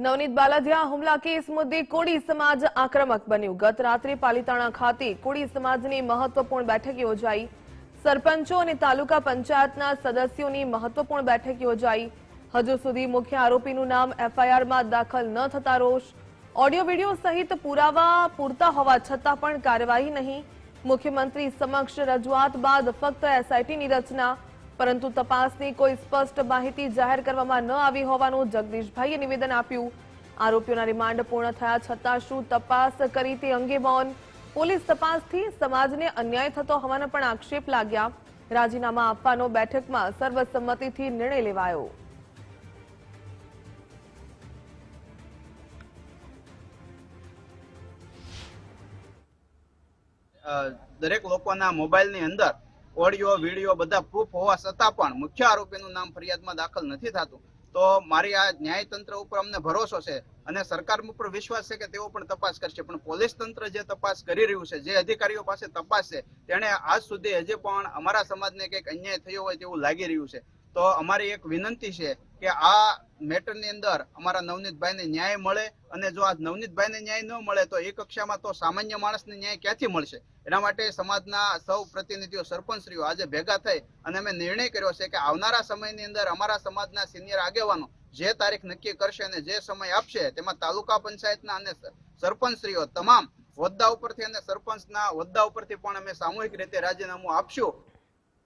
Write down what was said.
નવનીત બાલાજીયા, હુમલા કેસ મુદ્દે કોળી સમાજ આક્રમક બન્યું. ગત રાત્રે પાલીતાણા ખાતે કોળી સમાજની મહત્વપૂર્ણ બેઠક યોજાઈ. સરપંચો અને તાલુકા પંચાયતના સદસ્યોની મહત્વપૂર્ણ બેઠક યોજાઈ. હજુ સુધી મુખ્ય આરોપીનું નામ એફઆઈઆરમાં દાખલ ન થતા રોષ. ઓડિયો, વીડિયો સહિત પુરાવા પૂરતા હોવા છતાં પણ કાર્યવાહી નહીં. મુખ્યમંત્રી સમક્ષ રજૂઆત બાદ ફક્ત એસઆઈટીની રચના પરંતુ તપાસની કોઈ સ્પષ્ટ માહિતી જાહેર કરવામાં ન આવી હોવાનું જગદીશભાઈએ નિવેદન આપ્યું. આરોપીઓના રિમાન્ડ પૂર્ણ થયા છતાં શું તપાસ કરી તે અંગે મૌન? પોલીસ તપાસથી સમાજને અન્યાય થતો હોવાના પણ આક્ષેપ લાગ્યા. રાજીનામા આપવાનો બેઠકમાં સર્વસંમતિથી નિર્ણય લેવાયો. દરેક લોકોના મોબાઈલની અંદર ઓડિયો વીડિયો બધા પ્રૂફ હોવા છતાં પણ મુખ્ય આરોપીનું નામ ફરિયાદમાં દાખલ નથી થતું. તો મારી આ ન્યાયતંત્ર ઉપર અમને ભરોસો છે અને સરકાર ઉપર વિશ્વાસ છે કે તેઓ પણ તપાસ કરશે. પણ પોલીસ તંત્ર જે તપાસ કરી રહ્યું છે, જે અધિકારીઓ પાસે તપાસ છે, તેણે આજ સુધી હજી પણ અમારા સમાજને કંઈક અન્યાય થયો હોય તેવું લાગી રહ્યું છે. તો અમારી એક વિનંતી છે કે આ મેટરની અંદર અમારા નવનીતભાઈને ન્યાય મળે અને જો આ નવનીતભાઈને ન્યાય ન મળે તો એ કક્ષામાં તો સામાન્ય માણસને ન્યાય ક્યાંથી મળશે? એના માટે સમાજના સૌ પ્રતિનિધિઓ, સરપંચશ્રીઓ આજે ભેગા થઈ અને અમે નિર્ણય કર્યો છે કે આવનારા સમયની અંદર અમારા સમાજના સિનિયર આગેવાનો જે તારીખ નક્કી કરશે અને જે સમય આપશે તેમાં તાલુકા પંચાયતના અને સરપંચશ્રીઓ તમામ હોદ્દા ઉપરથી અને સરપંચના હોદ્દા ઉપરથી પણ અમે સામૂહિક રીતે રાજીનામું આપશું.